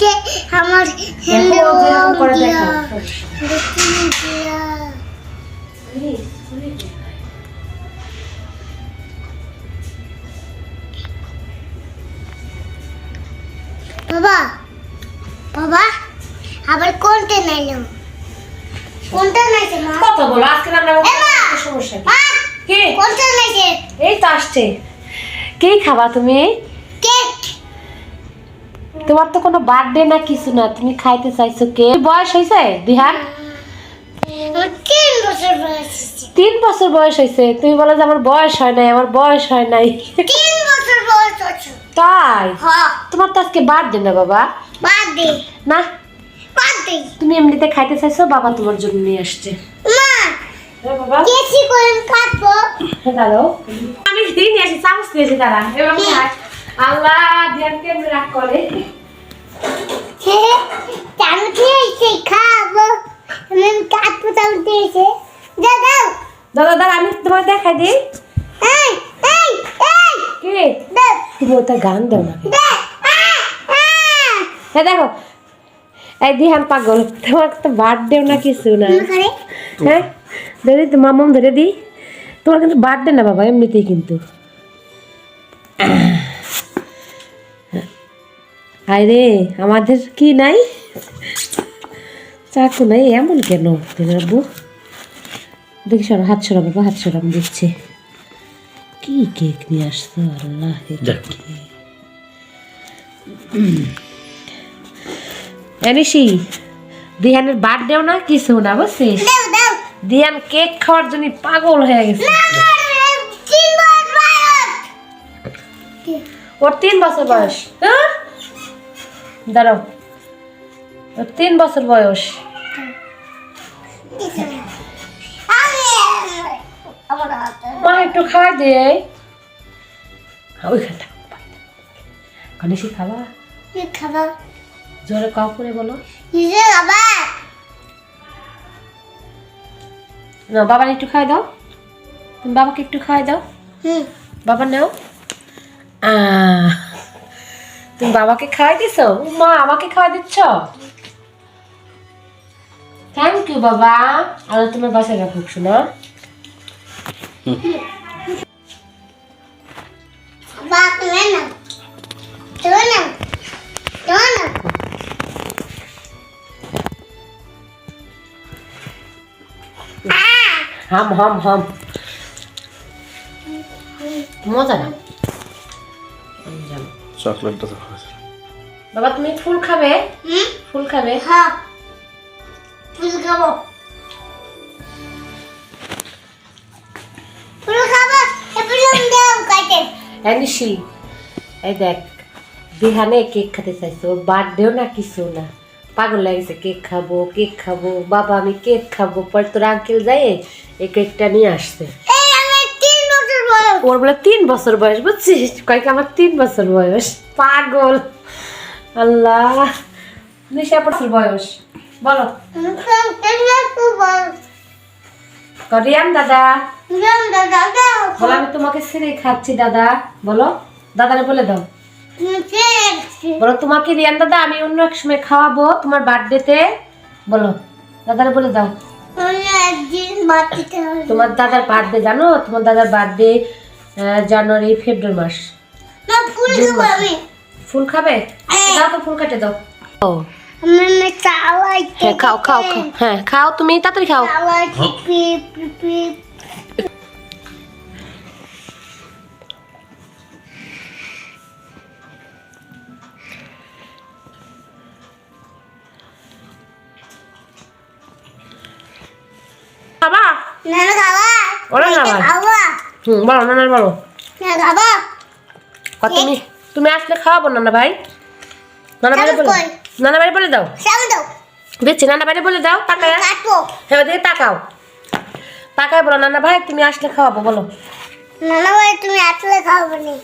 ওইটা আমার দিয়া। দিয়া। বাবা বাবা আবার কোনটা নাইলো কোনটা নাইছে মা কত বলো আজকে এমা! সমস্যা কি? কোনটা নাইছে এই তো আসছে কি খাবা তুমি তোমার তো কোনো বার্থডে না কিছু না তুমি খাইতে চাইছো কে? বয়স হয়েছে বিহার? তিন বছর বয়স হয়েছে। তুমি বলো যে আমার বয়স হয় নাই আমার বয়স হয় নাই। তাই? তোমার তো আজকে বার্থডে না বাবা। দে না? তুমি এমনিতে খাইতে চাইছো বাবা তোমার জন্য নিয়ে আসছে। মা বাবা। কেসি করে কাটবো। দাঁড়াও। আমি দিয়ে নিয়ে আসি চামচ দিয়েছি দাঁড়া। আল্লাহ ধ্যান কেমন রাগ করে। দাদা দাদা আমি তোমার দেখাই দিই। কি? তুমি ওটা গান দাও না। দাও হ্যাঁ দেখো। এই দিহান পাগল তোমার তো বার্থডেও না কিছু না হ্যাঁ? ধরে তো মামাম ধরে দিই তোমার কিন্তু বার্থডে না বাবা এমনিতেই কিন্তু। হায় রে আমাদের কি নাই? চাকু নাই এমন কেন? আব্বু। দেখি সর হাত সরাম বাবা হাত সরাম দিচ্ছে কি কেক নিয়ে আসছো? আল্লাহ এনিসি দিহানের বার্থডেও না কিছু না বুঝছিস? দাও দাও। কেক খাওয়ার জন্য পাগল হয়ে গেছে। তিন বছর বয়স। ওর তিন বছর বয়স। হ্যাঁ? দাঁড়াও। ওর তিন বছর বয়স। একটু খাওয়াই দে। ওইখানটা গণেশি খাবা কি খাব জোরে কাউ করে বলো। নিজে না বাবার একটু খাওয়াই দাও। তুমি বাবাকে একটু খাওয়াই দাও। হুম। বাবা নাও। তুমি বাবাকে খাওয়াই দিছো? মা আমাকে খাওয়াই দিচ্ছ? থ্যাংক ইউ বাবা। আর তোমার বাসায় রাখুক শোনা। হাম হাম হাম। মজা না। চকলেটটা বাবা তুমি ফুল খাবে? হুম? ফুল খাবে? হ্যাঁ। ফুল খাব। কাটে অ্যানিশি এই দেখ বিহানে কেক খেতে চাইছে ওর বার্থডেও না কিছু না। পাগল লাগছে কেক খাব কেক খাব। বাবা আমি কেক খাব পরে তোর আঙ্কেল যাই এই কেকটা নিয়ে আসছে ওর বলে তিন বছর বয়স বুঝছিস? কয়েক আমার তিন বছর বয়স। পাগল। আল্লাহ। নিশা বছর বয়স। বলো। বয়স। রিয়ান দাদা। জান দাদা দাও বলো আমি তোমাকে ছেড়ে খাচ্ছি দাদা। বলো দাদারে বলে দাও। বলো তোমাকে রিয়ান দাদা আমি অন্য এক সময় খাওয়াবো তোমার বার্থডেতে। বলো দাদারে বলে দাও। তোমার দাদার বার্থডে জানো? তোমার দাদার বার্থডে জানুয়ারি ফেব্রুয়ারি মাস। ফুল খাব। ফুল খাবে? হ্যাঁ। দাও তো ফুল কেটে দাও। ও। হ্যাঁ খাও খাও খাও। হ্যাঁ খাও তুমি তাড়াতাড়ি খাও। চালাই পিপি পিপি খাবা? ওরা খাবা? খাবা? হুম বলো না বলো। না খাবা? তুমি তুমি আসলে খাওয়াবো নানা ভাই? নানা ভাই বলে। কই? নানা বাড়ি বলে দাও। দাও। দেখছি নানা বাড়ি বলে দাও তাকায়। হ্যাঁ ওদিকে তাকাও। তাকায় বলো নানা ভাই তুমি আসলে খাওয়াবো বলো। নানা ভাই তুমি আসলে খাওয়াবো নি।